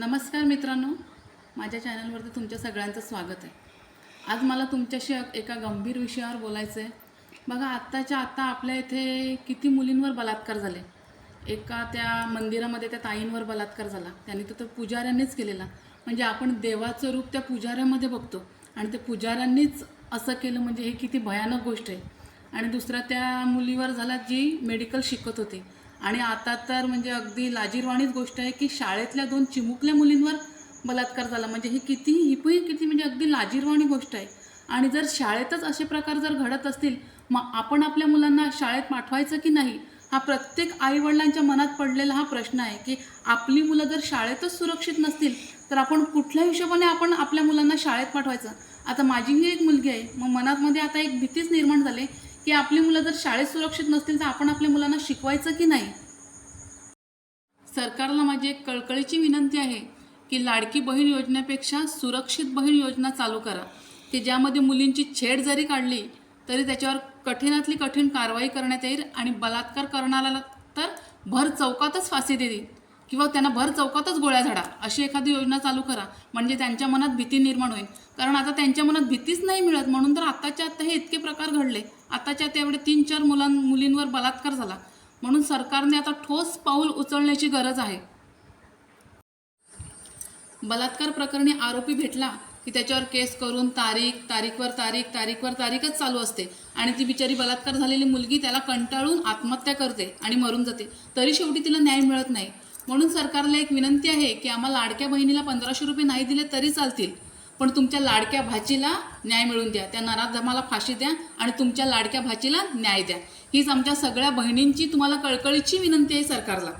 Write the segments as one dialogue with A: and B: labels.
A: नमस्कार मित्रांनो. माझ्या चॅनलवरती तुमच्या सगळ्यांचं स्वागत आहे. आज मला तुमच्याशी एका गंभीर विषयावर बोलायचं आहे बघा आत्ताच्या आत्ता आपल्या इथे किती मुलींवर बलात्कार झाले. एका त्या मंदिरामध्ये त्या ताईंवर बलात्कार झाला. त्यांनी तर तो पुजाऱ्यांनीच केलेला. म्हणजे आपण देवाचं रूप त्या पुजाऱ्यामध्ये बघतो. आणि ते पुजाऱ्यांनीच असं केलं म्हणजे हे किती भयानक गोष्ट आहे. आणि दुसरा त्या मुलीवर झाला जी मेडिकल शिकत होती. आणि आता तर म्हणजे अगदी लाजीरवाणीच गोष्ट आहे की शाळेतल्या दोन चिमुकल्या मुलींवर बलात्कार झाला. म्हणजे हे किती ही किती म्हणजे अगदी लाजीरवाणी गोष्ट आहे. आणि जर शाळेतच असे प्रकार जर घडत असतील मग आपण आपल्या मुलांना शाळेत पाठवायचं की नाही हा प्रत्येक आईवडिलांच्या मनात पडलेला हा प्रश्न आहे की आपली मुलं जर शाळेतच सुरक्षित नसतील तर आपण कुठल्या हिशोबाने आपण आपल्या मुलांना शाळेत पाठवायचं? आता माझीही एक मुलगी आहे. मग मनातमध्ये आता एक भीतीच निर्माण झाली की आपली मुलं जर शाळेत सुरक्षित नसतील तर आपण आपल्या मुलांना शिकवायचं की नाही? सरकारला माझी एक कळकळीची विनंती आहे की लाडकी बहीण योजनेपेक्षा सुरक्षित बहीण योजना चालू करा. की ज्यामध्ये मुलींची छेड जरी काढली तरी त्याच्यावर कठीणातली कठीण कारवाई करण्यात येईल आणि बलात्कार करणाऱ्याला तर भर चौकातच फाशी देईल किंवा त्यांना भर चौकातच गोळ्या झाडा. अशी एखादी योजना चालू करा. म्हणजे त्यांच्या मनात भीती निर्माण होईल. कारण आता त्यांच्या मनात भीतीच नाही मिळत. म्हणून तर आत्ताच्या आत्ता हे इतके प्रकार घडले. आत्ताच्या आत्ता एवढे तीन चार मुलां मुलींवर बलात्कार झाला. म्हणून सरकारने आता ठोस पाऊल उचलण्याची गरज आहे. बलात्कार प्रकरणी आरोपी भेटला की त्याच्यावर केस करून तारीख तारीखवर तारीख तारीखवर तारीखच चालू असते. आणि ती बिचारी बलात्कार झालेली मुलगी त्याला कंटाळून आत्महत्या करते आणि मरून जाते. तरी शेवटी तिला न्याय मिळत नाही. म्हणून सरकारला एक विनंती आहे की आम्हाला लाडक्या बहिणीला पंधराशे रुपये नाही दिले तरी चालतील. पण तुमच्या लाडक्या भाचीला न्याय मिळवून द्या. त्या नराधमाला फाशी द्या आणि तुमच्या लाडक्या भाचीला न्याय द्या. हीच आमच्या सगळ्या बहिणींची तुम्हाला कळकळीची विनंती आहे सरकारला.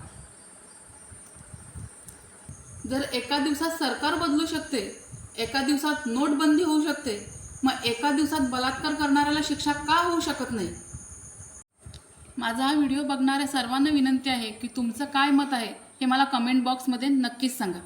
A: जर एका दिवसात सरकार बदलू शकते एका दिवसात नोटबंदी होऊ शकते मग एका दिवसात बलात्कार करणाऱ्याला शिक्षा का होऊ शकत नाही? माझा हा व्हिडिओ बघणाऱ्या सर्वांना विनंती आहे की तुमचं काय मत आहे? हे मला कमेंट बॉक्समध्ये नक्कीच सांगा.